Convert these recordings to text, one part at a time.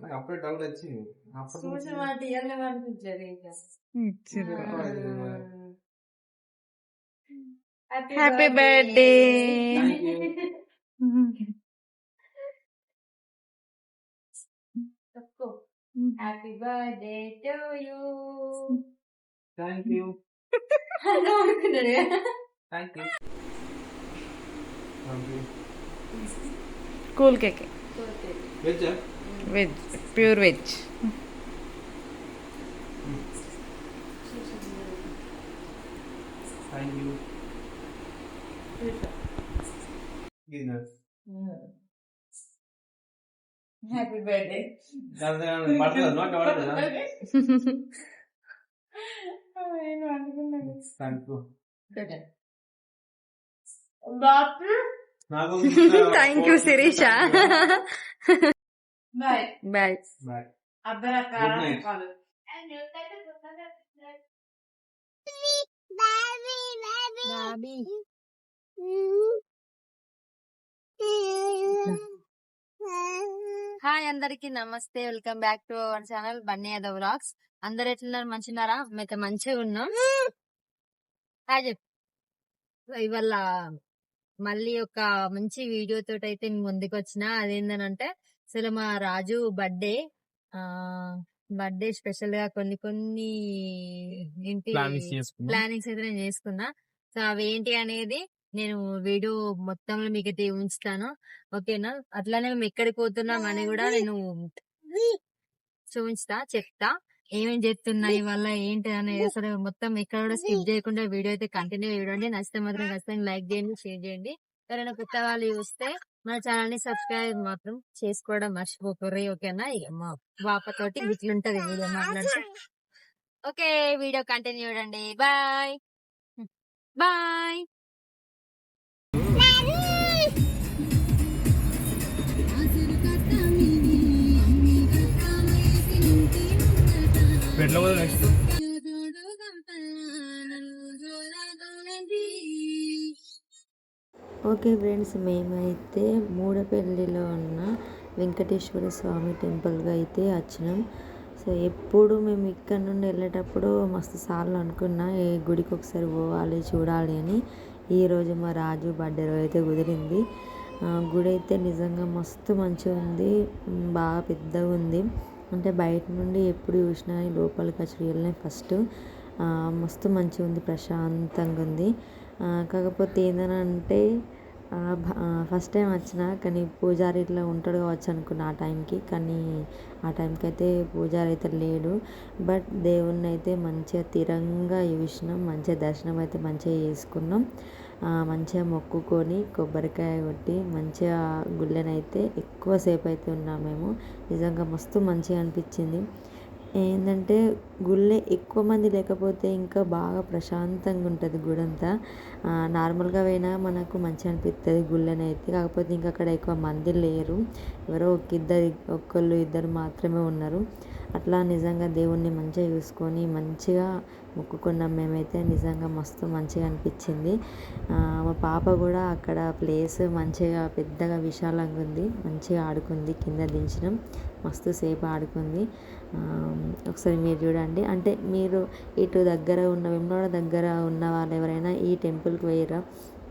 నాకు అప్పుడే డౌట్ వచ్చింది అప్పుడు చూసిన మాట ఇయ్యాలి అనిపించారు ఇంకా happy birthday happy birthday to you thank you అనుకున్నాడు thank you cool cake veg veg pure veg thank you గిన్నె happy birthday thank you Sirisha. Bye bye hi అందరికి నమస్తే. Welcome back to our channel Bunny Yadav vlogs అందరు ఎట్లున్నారు? మంచిన్నారా? మేమైతే మంచిగా ఉన్నాం. Hi చెప్పు. ఇవాళ మళ్ళీ ఒక మంచి వీడియో తోటి అయితే నేను ముందుకు వచ్చిన అదేంటనంటే అసలు మా రాజు బర్త్డే. ఆ బర్త్డే స్పెషల్గా కొన్ని కొన్ని ఏంటి ప్లానింగ్స్ అయితే నేను చేసుకున్నా. సో అవి ఏంటి అనేది నేను వీడియో మొత్తంలో మీకు అయితే ఉంచుతాను. ఓకేనా? అట్లానే మేము ఎక్కడికి పోతున్నాం అని కూడా నేను చూపించుతా చెప్తా. ఏమేం చేస్తున్నాయి వల్ల ఏంటి అనేది అసలు మొత్తం ఎక్కడ కూడా స్కిప్ చేయకుండా వీడియో అయితే కంటిన్యూ చూడండి. నచ్చితే మాత్రం ఖచ్చితంగా లైక్ చేయండి షేర్ చేయండి. ఎవరైనా కొత్త వాళ్ళు చూస్తే మన ఛానల్ని సబ్స్క్రైబ్ మాత్రం చేసుకోవడం మర్చిపోకర్రి ఓకేనా? ఇక మా పాపతోటి ఇట్లుంటది వీడియో మాట్లాడితే. ఓకే వీడియో కంటిన్యూ చూడండి. బాయ్. బాయ్. ఎట్లా నెక్స్ట్ ఓకే ఫ్రెండ్స్ మేమైతే మూడపల్లిలో ఉన్న వెంకటేశ్వర స్వామి టెంపుల్గా అయితే వచ్చినాం. సో ఎప్పుడు మేము ఇక్కడ నుండి వెళ్ళేటప్పుడు మస్తు సార్లు అనుకున్నా ఏ గుడికి ఒకసారి పోవాలి చూడాలి అని. ఈరోజు మా రాజు బర్త్డే రోజు అయితే కుదిరింది. గుడి అయితే నిజంగా మస్తు మంచిగా ఉంది బాగా పెద్దగా ఉంది. అంటే బయట నుండి ఎప్పుడు చూసినా లోపలికి వచ్చి వెళ్ళిన ఫస్ట్. మస్తు మంచిగా ఉంది ప్రశాంతంగా ఉంది. కాకపోతే కాకపోతే ఏంటంటే ఫస్ట్ టైం వచ్చిన కానీ పూజారి ఇట్లా ఉంటాడు కావచ్చు అనుకున్న ఆ టైంకి. కానీ ఆ టైంకి అయితే పూజారి అయితే లేడు. బట్ దేవుణ్ణి అయితే మంచిగా తిరంగా చూసినాం మంచిగా దర్శనం అయితే మంచిగా చేసుకున్నాం. మంచిగా మొక్కుకొని కొబ్బరికాయ కొట్టి మంచిగా గుళ్ళనైతే ఎక్కువసేపు అయితే ఉన్నాం మేము. నిజంగా మస్తు మంచిగా అనిపించింది. ఏంటంటే గుళ్ళే ఎక్కువ మంది లేకపోతే ఇంకా బాగా ప్రశాంతంగా ఉంటుంది గుడి అంతా నార్మల్గా పోయినా మనకు మంచిగా అనిపిస్తుంది గుళ్ళనైతే. కాకపోతే ఇంకా అక్కడ ఎక్కువ మంది లేరు. ఎవరో ఒక ఇద్దరు ఒక్కళ్ళు ఇద్దరు మాత్రమే ఉన్నారు. అట్లా నిజంగా దేవుణ్ణి మంచిగా చూసుకొని మంచిగా మొక్కుకున్నాం. మేమైతే నిజంగా మస్తు మంచిగా అనిపించింది. మా పాప కూడా అక్కడ ప్లేస్ మంచిగా పెద్దగా విశాలంగా ఉంది. మంచిగా ఆడుకుంది కింద దించడం మస్తు సేపు ఆడుకుంది. ఒకసారి మీరు చూడండి. అంటే మీరు ఇటు దగ్గర ఉన్న వెంబడ దగ్గర ఉన్న వాళ్ళు ఎవరైనా ఈ టెంపుల్కి వేయరా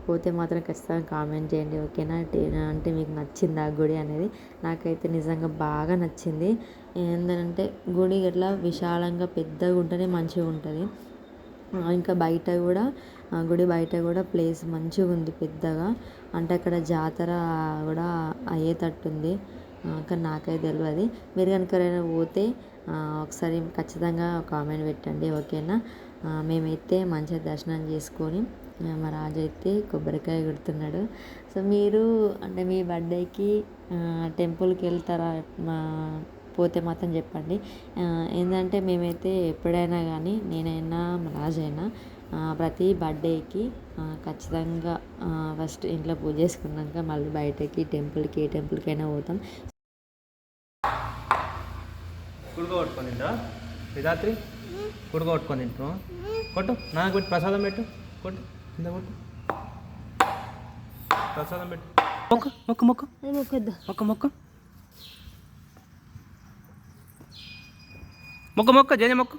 పోతే మాత్రం ఖచ్చితంగా కామెంట్ చేయండి ఓకేనా? అంటే మీకు నచ్చింది ఆ గుడి అనేది? నాకైతే నిజంగా బాగా నచ్చింది. ఏంటంటే గుడి ఇట్లా విశాలంగా పెద్దగా ఉంటేనే మంచిగా ఉంటుంది. ఇంకా బయట కూడా గుడి బయట కూడా ప్లేస్ మంచిగా ఉంది పెద్దగా. అంటే అక్కడ జాతర కూడా అయ్యేటట్టుంది ఉంది. కానీ నాకైతే తెలియదు మీరు కనుక ఎవరైనా పోతే ఒకసారి ఖచ్చితంగా కామెంట్ పెట్టండి ఓకేనా? మేమైతే మంచిగా దర్శనం చేసుకొని మా రాజు అయితే కొబ్బరికాయ కొడుతున్నాడు. సో మీరు అంటే మీ బర్త్డేకి టెంపుల్కి వెళ్తారా? మా పోతే మాత్రం చెప్పండి. ఏంటంటే మేమైతే ఎప్పుడైనా కానీ నేనైనా మా రాజైనా ప్రతి బర్త్డేకి ఖచ్చితంగా ఫస్ట్ ఇంట్లో పూజ చేసుకున్నాక మళ్ళీ బయటకి టెంపుల్కి ఏ టెంపుల్కైనా పోతాం. కుడుక కొట్టుకొని తింటా ఈ రాత్రి కుడుక కొట్టుకొని తింటాను కొట్టు. నాకు కొట్టి ప్రసాదం పెట్టు. కొట్టు. ప్రసాదం పెట్టు. మొక్కు మొక్కు మొక్కు. మొక్క మొక్క. మొక్క మొక్క జన మొక్క.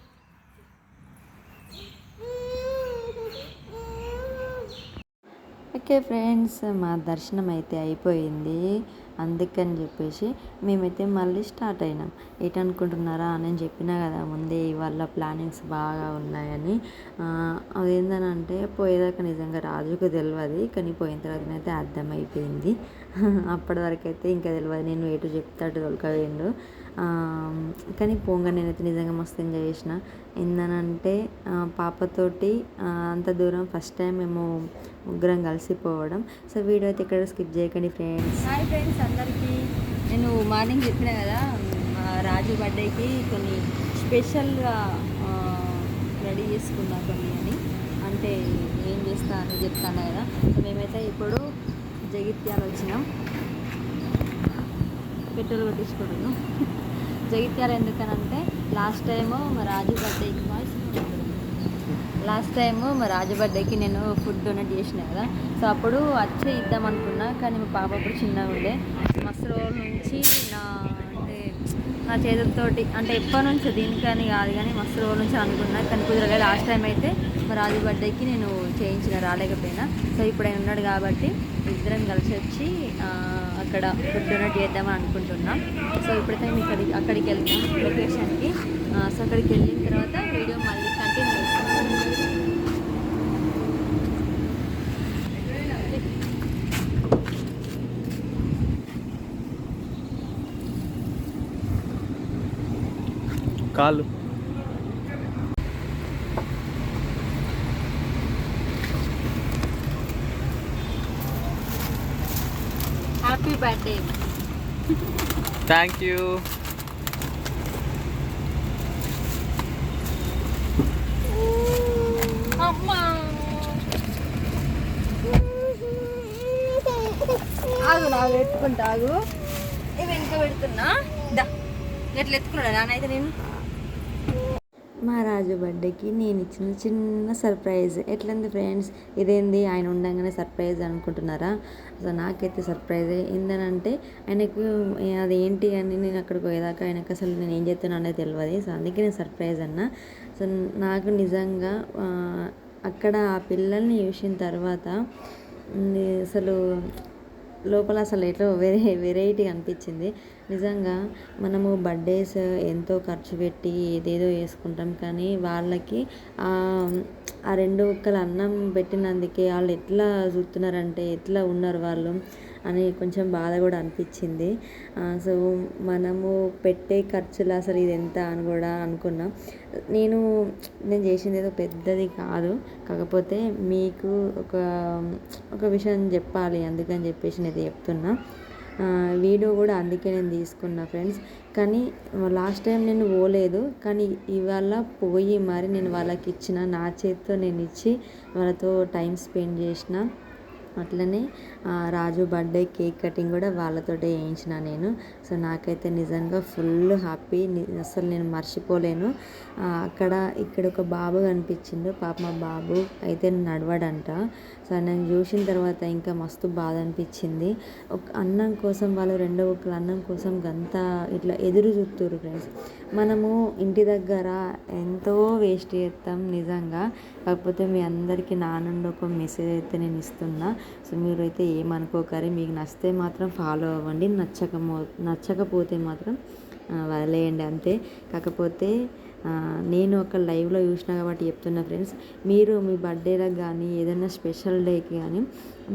ఓకే ఫ్రెండ్స్ మా దర్శనం అయితే అయిపోయింది. అందుకని చెప్పేసి మేమైతే మళ్ళీ స్టార్ట్ అయినాం. ఏటనుకుంటున్నారా అనుకుంటున్నారా అని చెప్పినా కదా ముందే ఇవాళ ప్లానింగ్స్ బాగా ఉన్నాయని. అదేందనంటే పోయేదాకా నిజంగా రాజుకు తెలియదు కానీ పోయిన తర్వాతనైతే అర్థమైపోయింది. అప్పటి వరకు అయితే ఇంకా తెలియదు నేను ఎటు చెప్తాడు అటు తొలకపోయిండు కానీ పోంగా నేనైతే నిజంగా మస్తు ఎంజాయ్ చేసిన. ఏందనంటే పాపతోటి అంత దూరం ఫస్ట్ టైం మేము ముగ్గురం కలిసిపోవడం. సో వీడియో అయితే ఇక్కడ స్కిప్ చేయకండి ఫ్రెండ్స్ హాయ్ ఫ్రెండ్స్ అందరికీ. నేను మార్నింగ్ చెప్పిన కదా రాజు బర్త్డేకి కొన్ని స్పెషల్గా రెడీ చేసుకున్నా కొన్ని అని. అంటే ఏం చేస్తా అని చెప్తాను కదా. సో మేమైతే ఇప్పుడు జగిత్యాలు వచ్చినాం. పెట్రోల్ కొట్టించుకోవడం జగిత్యాల ఎందుకనంటే లాస్ట్ టైము మా రాజు బర్త్డేకి లాస్ట్ టైం మా రాజు బర్త్డేకి నేను ఫుడ్ డొనేట్ చేసిన కదా. సో అప్పుడు వచ్చి ఇద్దాం అనుకున్నా కానీ మా పాప అప్పుడు చిన్నగా ఉండే. మస్తు రోజుల నుంచి నా అంటే నా చేతులతోటి అంటే ఎప్పటి నుంచో దీనికని కాదు కానీ మస్తు రోజుల నుంచి అనుకున్నా. కానీ కుదరగా లాస్ట్ టైం అయితే మా రాజు బర్త్డేకి నేను చేయించిన రాలేకపోయినా. సో ఇప్పుడు ఆయన ఉన్నాడు కాబట్టి ఇద్దరం కలిసి వచ్చి అక్కడ ఫుడ్ డొనేట్ చేద్దామని అనుకుంటున్నాం. సో ఇప్పుడైతే మేము ఇక్కడికి అక్కడికి వెళ్తాం లొకేషన్కి. సో అక్కడికి వెళ్ళిన తర్వాత వీడియో మళ్ళీ కంటిన్యూ చేస్తాం కాళ్ళు హ్యాపీ బర్త్డే థ్యాంక్ యూ అమ్మా ఆగు నాకు ఎత్తుకుంటా ఆగు. ఇవి వెనుక పెడుతున్నా? దా. ఎట్లా ఎత్తుకున్నాడా? నానైతే నేను. మా రాజు బర్త్డేకి నేను ఇచ్చిన చిన్న సర్ప్రైజ్. ఎట్లంది ఫ్రెండ్స్? ఇదేంది? ఆయన ఉండగానే సర్ప్రైజ్ అనుకుంటున్నారా? అసలు నాకైతే సర్ప్రైజ్. ఏందనంటే ఆయనకు అది ఏంటి అని నేను అక్కడికి పోయేదాకా ఆయనకు అసలు నేను ఏం చేస్తాను అనేది తెలియదు సో అందుకే నేను సర్ప్రైజ్ అన్న. సో నాకు నిజంగా అక్కడ ఆ పిల్లల్ని చూసిన తర్వాత అసలు లోపల అసలు ఎట్లా వెరై వెరైటీగా అనిపించింది. నిజంగా మనము బర్త్డేస్ ఎంతో ఖర్చు పెట్టి ఏదేదో వేసుకుంటాం కానీ వాళ్ళకి ఆ రెండు ఒక్కల అన్నం పెట్టినందుకే వాళ్ళు ఎట్లా చూస్తున్నారంటే ఎట్లా ఉన్నారు వాళ్ళు? అని కొంచెం బాధ కూడా అనిపించింది. సో మనము పెట్టే ఖర్చులు అసలు ఇది ఎంత అని కూడా అనుకున్నా. నేను నేను చేసింది ఏదో పెద్దది కాదు. కాకపోతే మీకు ఒక ఒక విషయం చెప్పాలి అందుకని చెప్పేసి నేను చెప్తున్నా. వీడియో కూడా అందుకే నేను తీసుకున్నా ఫ్రెండ్స్. కానీ లాస్ట్ టైం నేను పోలేదు. కానీ ఇవాళ పోయి మరి నేను వాళ్ళకి ఇచ్చిన నా చేతితో నేను ఇచ్చి వాళ్ళతో టైం స్పెండ్ చేసిన అట్లనే రాజు బర్త్డే కేక్ కటింగ్ కూడా వాళ్ళతోటే వేయించిన నేను. సో నాకైతే నిజంగా ఫుల్ హ్యాపీ. అసలు నేను మర్చిపోలేను. అక్కడ ఇక్కడ ఒక బాబు కనిపించిండు. పాప మా బాబు అయితే నడవడంట. సో నేను చూసిన తర్వాత ఇంకా మస్తు బాధ అనిపించింది ఒక అన్నం కోసం వాళ్ళు రెండో ఒకరు అన్నం కోసం గంత ఇట్లా ఎదురు చూస్తున్నారు ఫ్రెండ్స్. మనము ఇంటి దగ్గర ఎంతో వేస్ట్ చేస్తాం నిజంగా. కాకపోతే మీ అందరికీ నా నుండి ఒక మెసేజ్ అయితే నేను ఇస్తున్నా. సో మీరు అయితే ఏమనుకోకరి మీకు నచ్చితే మాత్రం ఫాలో అవ్వండి. నచ్చకమో నచ్చకపోతే మాత్రం వదిలేయండి అంతే. కాకపోతే నేను ఒక లైవ్లో చూసిన కాబట్టి చెప్తున్నా ఫ్రెండ్స్. మీరు మీ బర్త్డేలకు కానీ ఏదైనా స్పెషల్ డేకి కానీ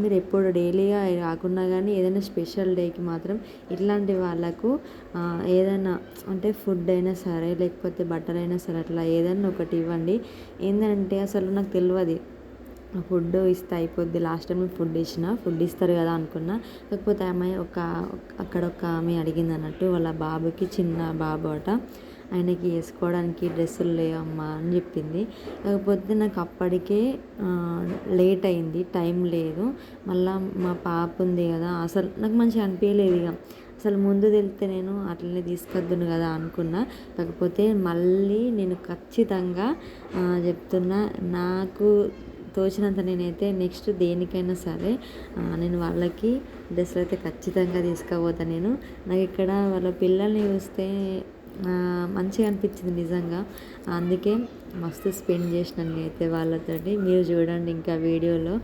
మీరు ఎప్పుడు డైలీగా కాకుండా కానీ ఏదైనా స్పెషల్ డేకి మాత్రం ఇట్లాంటి వాళ్ళకు ఏదైనా అంటే ఫుడ్ అయినా సరే లేకపోతే బట్టలైనా సరే అట్లా ఏదైనా ఒకటి ఇవ్వండి. ఏంటంటే అసలు నాకు తెలియదు ఫుడ్ ఇస్తే అయిపోద్ది. లాస్ట్ టైం ఫుడ్ ఇచ్చిన ఫుడ్ ఇస్తారు కదా అనుకున్నా. కాకపోతే ఆమె ఒక అక్కడ ఒక ఆమె అడిగింది అన్నట్టు వాళ్ళ బాబుకి చిన్న బాబు అట. ఆయనకి వేసుకోవడానికి డ్రెస్సులు లేవమ్మా అని చెప్పింది. కాకపోతే నాకు అప్పటికే లేట్ అయింది టైం లేదు. మళ్ళా మా పాప ఉంది కదా అసలు నాకు మంచిగా అనిపించలేదు ఇక. అసలు ముందు తెలితే నేను అట్లనే తీసుకొద్దును కదా అనుకున్నా. కాకపోతే మళ్ళీ నేను ఖచ్చితంగా చెప్తున్నా నాకు తోచినంత నేనైతే నెక్స్ట్ దేనికైనా సరే నేను వాళ్ళకి డ్రెస్సులు అయితే ఖచ్చితంగా తీసుకుపోతాను నేను. నాకు ఇక్కడ వాళ్ళ పిల్లల్ని చూస్తే మంచిగా అనిపించింది నిజంగా. అందుకే మస్తు స్పెండ్ చేసిన నేనైతే వాళ్ళతోటి. మీరు చూడండి ఇంకా వీడియోలో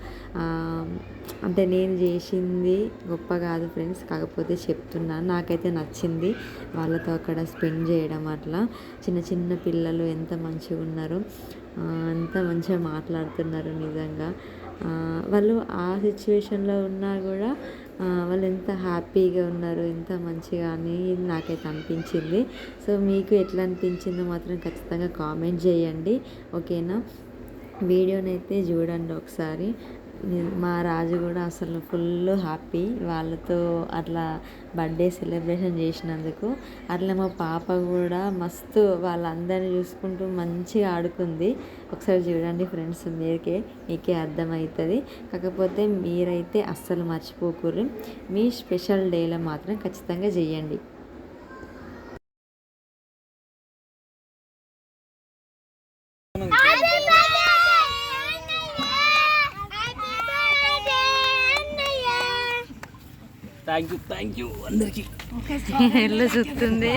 అంటే నేను చేసింది గొప్ప కాదు ఫ్రెండ్స్ కాకపోతే చెప్తున్నాను నాకైతే నచ్చింది వాళ్ళతో అక్కడ స్పెండ్ చేయడం అట్లా. చిన్న చిన్న పిల్లలు ఎంత మంచిగా ఉన్నారు ఎంత మంచిగా మాట్లాడుతున్నారు నిజంగా. వాళ్ళు ఆ సిచ్యువేషన్లో ఉన్నా కూడా వాళ్ళు ఎంత హ్యాపీగా ఉన్నారు ఎంత మంచిగా అని నాకైతే అనిపించింది. సో మీకు ఎట్లా అనిపించిందో మాత్రం ఖచ్చితంగా కామెంట్ చేయండి. ఓకేనా? వీడియోనైతే చూడండి ఒకసారి. మా రాజు కూడా అసలు ఫుల్ హ్యాపీ. వాళ్ళతో అట్లా బర్త్డే సెలబ్రేషన్ చేసినందుకు. అట్లా మా పాప కూడా మస్తు వాళ్ళందరినీ చూసుకుంటూ మంచిగా ఆడుకుంది. ఒకసారి చూడండి ఫ్రెండ్స్ మీకే మీకే అర్థమవుతుంది. కాకపోతే మీరైతే అస్సలు మర్చిపోకూరు మీ స్పెషల్ డేలో మాత్రం ఖచ్చితంగా చేయండి. థ్యాంక్ యూ థ్యాంక్ యూ అందరికీ. ఎల్లు చూస్తుంది